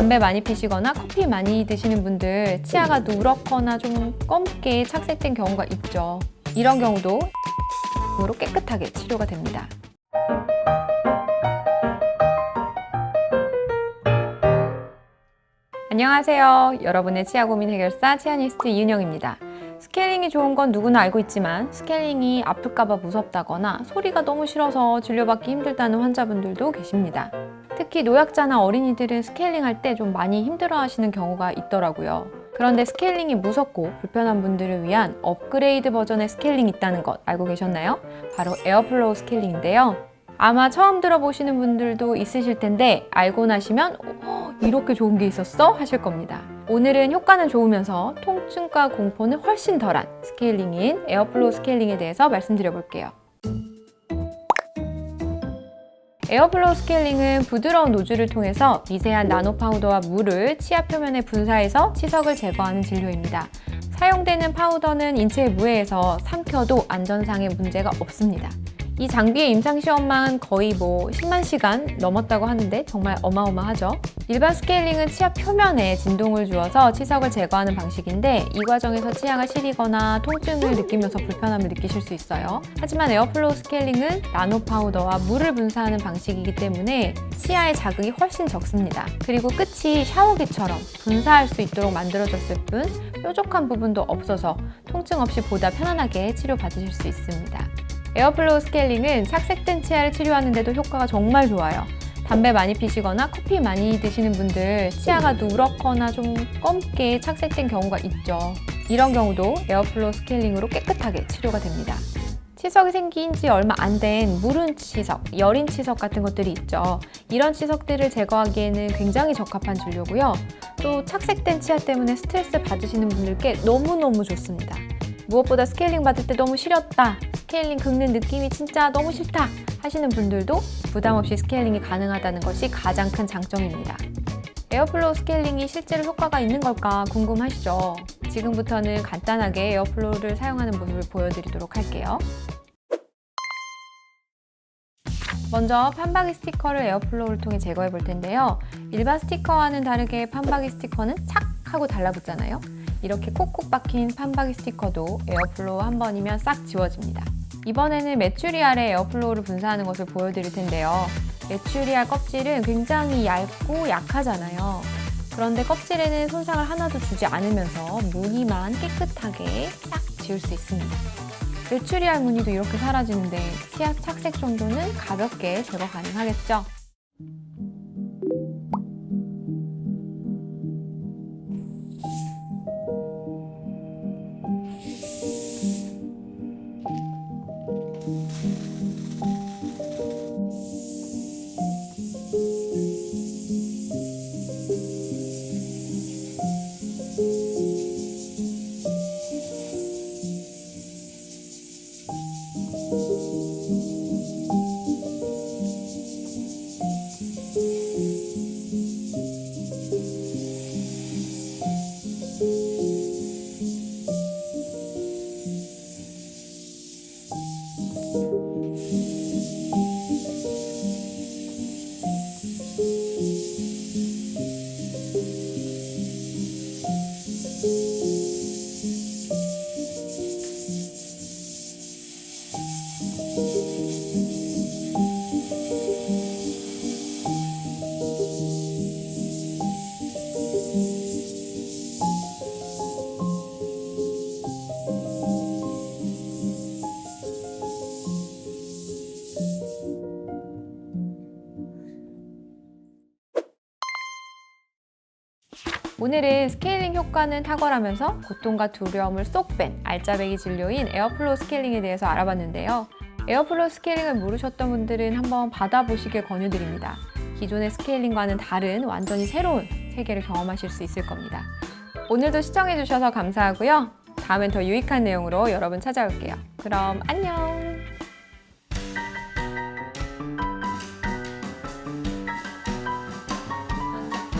담배 많이 피시거나 커피 많이 드시는 분들 치아가 누렇거나 좀 검게 착색된 경우가 있죠. 이런 경우도 으로 깨끗하게 치료가 됩니다. 안녕하세요. 여러분의 치아 고민 해결사 치아니스트 이은영입니다. 스케일링이 좋은 건 누구나 알고 있지만 스케일링이 아플까봐 무섭다거나 소리가 너무 싫어서 진료받기 힘들다는 환자분들도 계십니다. 특히 노약자나 어린이들은 스케일링 할 때 좀 많이 힘들어 하시는 경우가 있더라고요. 그런데 스케일링이 무섭고 불편한 분들을 위한 업그레이드 버전의 스케일링이 있다는 것 알고 계셨나요? 바로 에어플로우 스케일링인데요. 아마 처음 들어보시는 분들도 있으실 텐데 알고 나시면 어, 이렇게 좋은 게 있었어? 하실 겁니다. 오늘은 효과는 좋으면서 통증과 공포는 훨씬 덜한 스케일링인 에어플로우 스케일링에 대해서 말씀드려 볼게요. 에어플로우 스케일링은 부드러운 노즐을 통해서 미세한 나노 파우더와 물을 치아 표면에 분사해서 치석을 제거하는 진료입니다. 사용되는 파우더는 인체에 무해해서 삼켜도 안전상의 문제가 없습니다. 이 장비의 임상시험만 거의 뭐 10만 시간 넘었다고 하는데 정말 어마어마하죠. 일반 스케일링은 치아 표면에 진동을 주어서 치석을 제거하는 방식인데 이 과정에서 치아가 시리거나 통증을 느끼면서 불편함을 느끼실 수 있어요. 하지만 에어플로우 스케일링은 나노 파우더와 물을 분사하는 방식이기 때문에 치아의 자극이 훨씬 적습니다. 그리고 끝이 샤워기처럼 분사할 수 있도록 만들어졌을 뿐 뾰족한 부분도 없어서 통증 없이 보다 편안하게 치료받으실 수 있습니다. 에어플로우 스케일링은 착색된 치아를 치료하는데도 효과가 정말 좋아요. 담배 많이 피시거나 커피 많이 드시는 분들 치아가 누렇거나 좀 검게 착색된 경우가 있죠. 이런 경우도 에어플로우 스케일링으로 깨끗하게 치료가 됩니다. 치석이 생긴 지 얼마 안 된 무른 치석, 여린 치석 같은 것들이 있죠. 이런 치석들을 제거하기에는 굉장히 적합한 진료고요. 또 착색된 치아 때문에 스트레스 받으시는 분들께 너무너무 좋습니다. 무엇보다 스케일링 받을 때 너무 시렸다. 스케일링 긁는 느낌이 진짜 너무 싫다. 하시는 분들도 부담 없이 스케일링이 가능하다는 것이 가장 큰 장점입니다. 에어플로우 스케일링이 실제로 효과가 있는 걸까 궁금하시죠? 지금부터는 간단하게 에어플로우를 사용하는 모습을 보여드리도록 할게요. 먼저 판박이 스티커를 에어플로우를 통해 제거해 볼 텐데요. 일반 스티커와는 다르게 판박이 스티커는 착 하고 달라붙잖아요. 이렇게 콕콕 박힌 판박이 스티커도 에어플로우 한 번이면 싹 지워집니다. 이번에는 메추리알에 에어플로우를 분사하는 것을 보여드릴 텐데요. 메추리알 껍질은 굉장히 얇고 약하잖아요. 그런데 껍질에는 손상을 하나도 주지 않으면서 무늬만 깨끗하게 싹 지울 수 있습니다. 메추리알 무늬도 이렇게 사라지는데 치아 착색 정도는 가볍게 제거 가능하겠죠? 오늘은 스케일링 효과는 탁월하면서 고통과 두려움을 쏙 뺀 알짜배기 진료인 에어플로우 스케일링에 대해서 알아봤는데요. 에어플로우 스케일링을 모르셨던 분들은 한번 받아보시길 권유드립니다. 기존의 스케일링과는 다른 완전히 새로운 세계를 경험하실 수 있을 겁니다. 오늘도 시청해주셔서 감사하고요. 다음엔 더 유익한 내용으로 여러분 찾아올게요. 그럼 안녕!